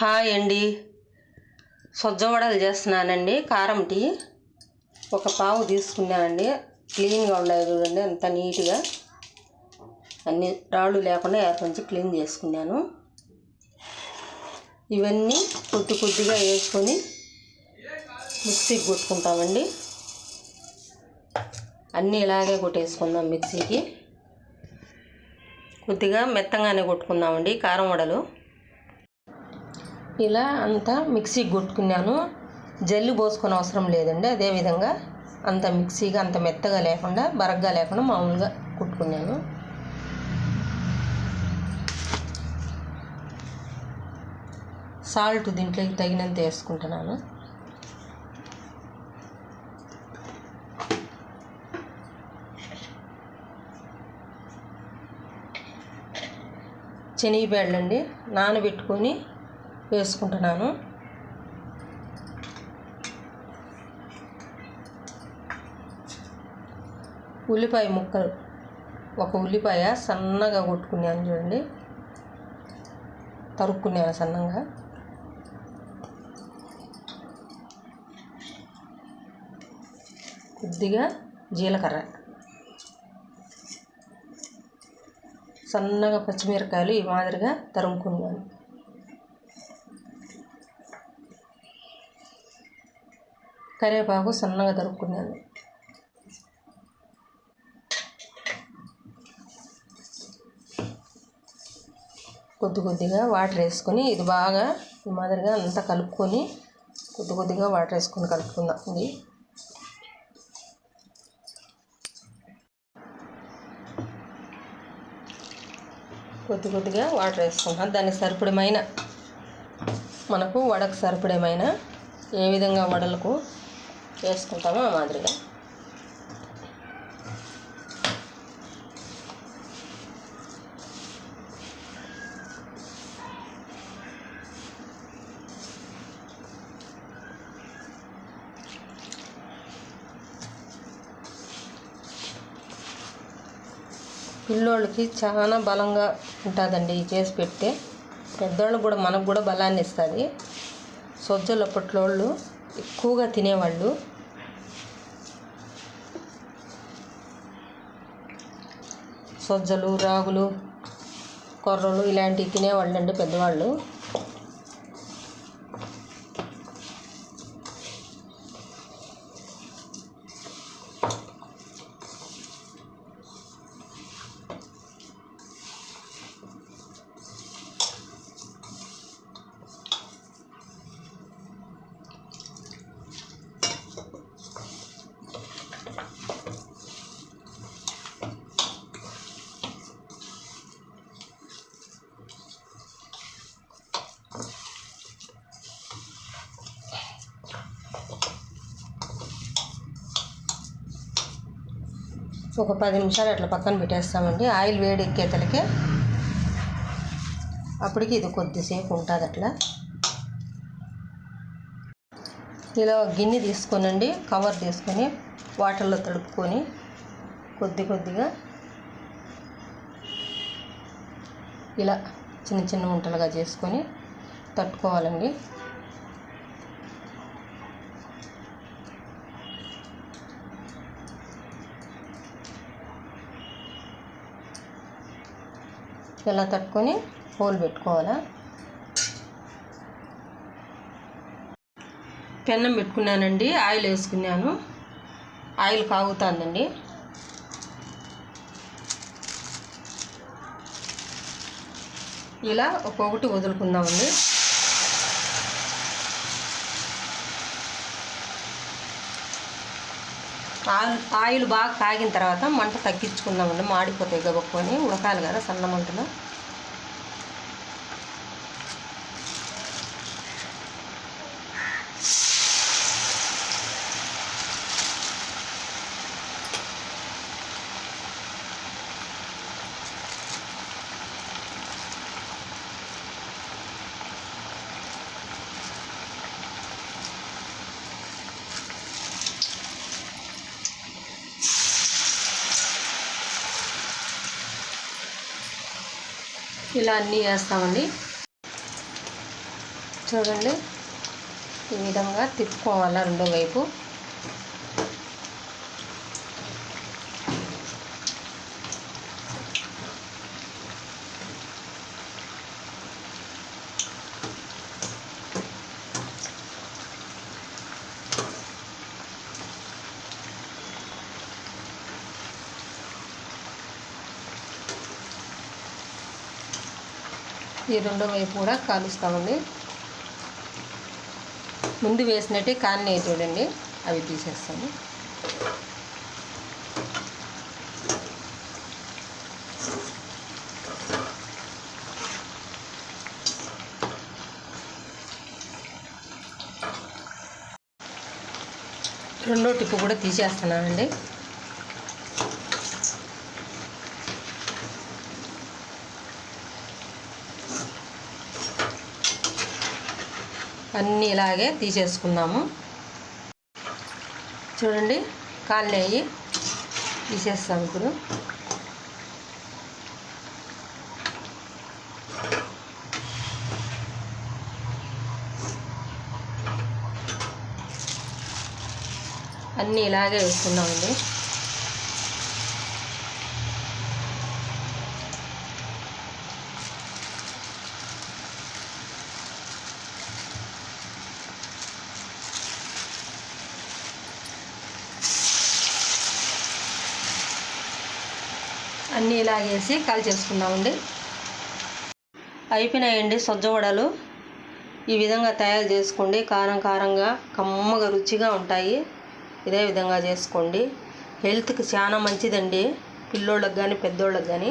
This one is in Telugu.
హాయ్ అండి. సొజ్జ వడలు చేస్తున్నానండి. కారం టీ. ఒక పావు తీసుకున్నానండి. క్లీన్గా ఉన్నాయి చూడండి అంత నీట్గా. అన్ని రాళ్ళు లేకుండా ఏర్పంచి క్లీన్ చేసుకున్నాను. ఇవన్నీ కొద్ది కొద్దిగా వేసుకొని మిక్సీకి కొట్టుకుంటామండి. అన్నీ ఇలాగే కొట్టేసుకుందాం మిక్సీకి. కొద్దిగా మెత్తంగానే కొట్టుకుందామండి కారం వడలు. ఇలా అంతా మిక్సీకి కొట్టుకున్నాను. జల్లు పోసుకొని అవసరం లేదండి. అదేవిధంగా అంత మిక్సీగా అంత మెత్తగా లేకుండా బరగ్గా లేకుండా మామూలుగా కుట్టుకున్నాను. సాల్ట్ దీంట్లోకి తగినంత వేసుకుంటున్నాను. శనగబేళ్ళండి నానబెట్టుకొని వేసుకుంటున్నాను. ఉల్లిపాయ ముక్కలు. ఒక ఉల్లిపాయ సన్నగా కొట్టుకున్నాను చూడండి. తరుక్కున్నాను సన్నంగా. కొద్దిగా జీలకర్ర. సన్నగా పచ్చిమిరకాయలు ఈ మాదిరిగా తరుముకున్నాను. కరివేపాకు సన్నగా తరుక్కున్నాను కొద్ది కొద్దిగా వాటర్ వేసుకొని ఇది బాగా ఈ మాదిరిగా అంతా కలుపుకొని కొద్ది కొద్దిగా వాటర్ వేసుకొని కలుపుకుందాం ఇది. కొద్ది కొద్దిగా వాటర్ వేసుకుంటాం దానికి సరిపడమైన మనకు వడకు సరిపడమైన ఏ విధంగా వడలకు వేసుకుంటామో ఆ మాదిరిగా? పిల్లోళ్ళకి చాలా బలంగా ఉంటుందండి ఇది చేసి పెడితే. పెద్దోళ్ళు కూడా మనకు కూడా బలాన్ని ఇస్తుంది సొజ్జలు అప్పట్లో వాళ్ళు ఎక్కువగా తినేవాళ్ళు. సజ్జలు రాగులు కొర్రలు ఇలాంటివి తినేవాళ్ళండి పెద్దవాళ్ళు. ఒక పది నిమిషాలు అట్లా పక్కన పెట్టేస్తామండి. ఆయిల్ వేడి ఎక్కేతలకే అప్పటికి ఇది కొద్దిసేపు ఉంటుంది అట్లా. ఇలా గిన్నె తీసుకోనండి. కవర్ తీసుకొని వాటర్లో తడుపుకొని కొద్ది కొద్దిగా ఇలా చిన్న చిన్న ఉంటలుగా చేసుకొని తట్టుకోవాలండి. ఇలా తట్టుకొని హోల్ పెట్టుకోవాలా? పెన్నం పెట్టుకున్నానండి ఆయిల్ వేసుకున్నాను. ఆయిల్ కాగుతుందండి. ఇలా ఒక్కొక్కటి వదులుకుందామండి. ఆయిల్ ఆయిల్ బాగా కాగిన తర్వాత మంట తగ్గించుకుందామండి. మాడిపోతాయి గబక్కొని ఉడకాలి కదా సన్న మంటలో ఇలా అన్నీ వేస్తామండి. చూడండి ఈ విధంగా తిప్పుకోవాలా రెండో వైపు. ఈ రెండో వైపు కూడా కాలుస్తామండి. ముందు వేసినట్టే కాలినాయి చూడండి అవి తీసేస్తాము. రెండో టిప్పు కూడా తీసేస్తున్నానండి అన్నీ ఇలాగే తీసేసుకుందాము. చూడండి కాలినాయి తీసేస్తాం ఇప్పుడు. అన్నీ ఇలాగే వేసుకున్నామండి అన్నీ ఇలాగేసి కాల్ చేసుకుందామండి. అయిపోయినాయండి సజ్జ వడలు. ఈ విధంగా తయారు చేసుకోండి. కారం కారంగా కమ్మగా రుచిగా ఉంటాయి. ఇదే విధంగా చేసుకోండి. హెల్త్కి చాలా మంచిదండి. పిల్లోళ్ళకి కానీ పెద్దోళ్ళకి కానీ